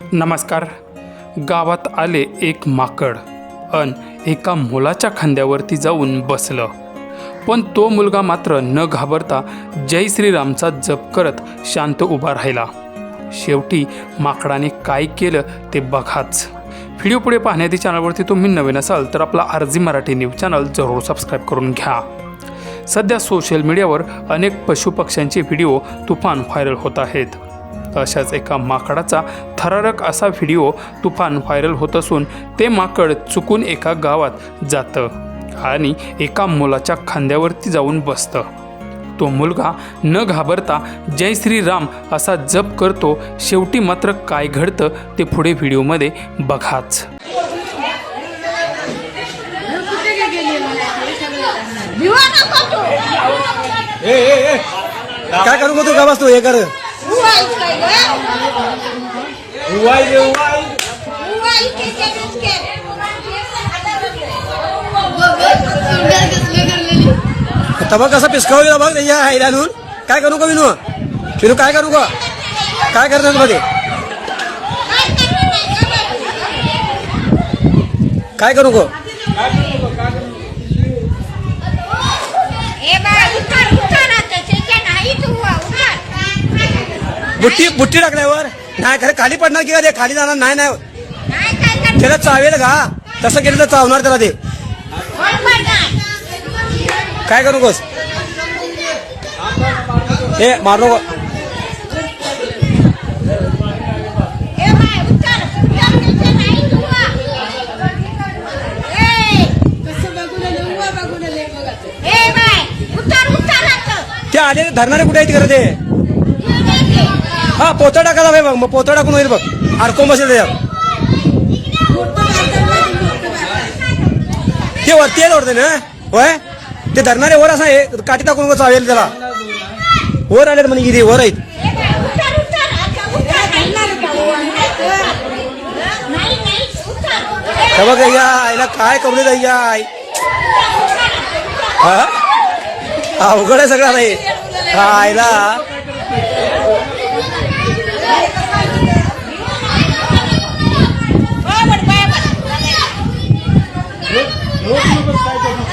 नमस्कार. गावात आले एक माकड. अन एका मुलाच्या खांद्यावरती जाऊन बसलं. पण तो मुलगा मात्र न घाबरता जय श्रीरामचा जप करत शांत उभा राहिला. शेवटी माकडाने काय केलं ते बघाच. व्हिडिओ पुढे पाहण्याआधी चॅनलवरती तुम्ही नवीन असाल तर आपला आरजी मराठी न्यूज चॅनल जरूर सबस्क्राईब करून घ्या. सध्या सोशल मीडियावर अनेक पशुपक्ष्यांचे व्हिडिओ तुफान व्हायरल होत आहेत. अशाच एका माकडाचा थरारक असा व्हिडिओ तुफान व्हायरल होत असून ते माकड चुकून एका गावात जातं आणि एका मुलाच्या खांद्यावरती जाऊन बसतं. तो मुलगा न घाबरता जय श्रीराम असा जप करतो शेवटी मात्र काय घडतं ते पुढे व्हिडिओमध्ये बघाच. काय करू तू? का बसतो हे कर. उवाल तबा कसा पिसकावलेला बघ या हायला आणून काय करू का विनू? विनू काय करू का? काय करतो मध्ये काय करू गो ए बाळा, उतार, उतार आता. त्याच्या नाही तू उवा, उतार. बुट्टी बुट्टी टाकल्यावर? नाही खरं खाली पडणार की का ते? खाली जाणार? नाही नाही? त्याला चावेल का? तसं केलं तर चावणार त्याला ते? काय करू कोस ए मारू नको. ते आले धरणारे कुठे आहेत खरं ते? हा पोतं टाकायला भाई बघ मग पोतं टाकून होईल बघ. अडकून बसेल त्याच्यात ते वरती येईल ओढते ना? होय? ते धरणारे वर असं आहे काठी टाकून चावेल त्याला. वर आले म्हणे किती वर आहेत. हे बघ या आईला काय करू दे या आई. हा? अवघड आहे सगळं नाही हा. आईला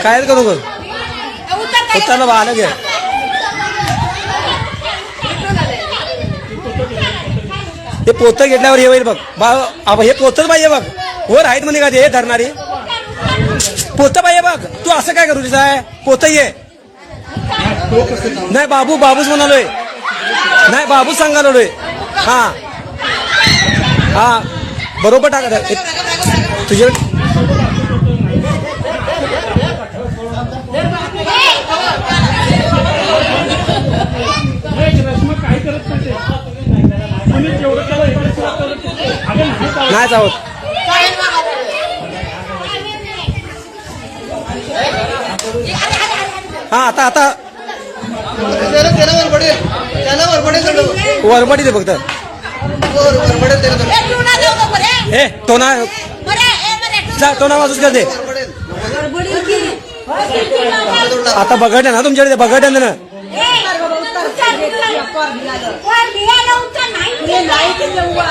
काय करू ग उतार बा आलं घे. ते पोतं घेतल्यावर हे होईल बघ. बा हे पोतच पाहिजे बघ. वर आहेत म्हणे का ते धरणारी? पोतं पाहिजे बघ. तू असं काय करू दिसं आहे पोतं ये. नाही बाबू बाबूच म्हणालोय. नाही बाबूच सांगालोय हा. हा. बरोबर टाका तुझ्या नाही चावत हा आता आता. त्याला वरबडी दे फक्त. हे वरबडेल त्याला तेवढं. तो ना जा तो ना वाजूच कर दे. आता बघड ना तुमच्याकडे बघड ना. 我你来一个针管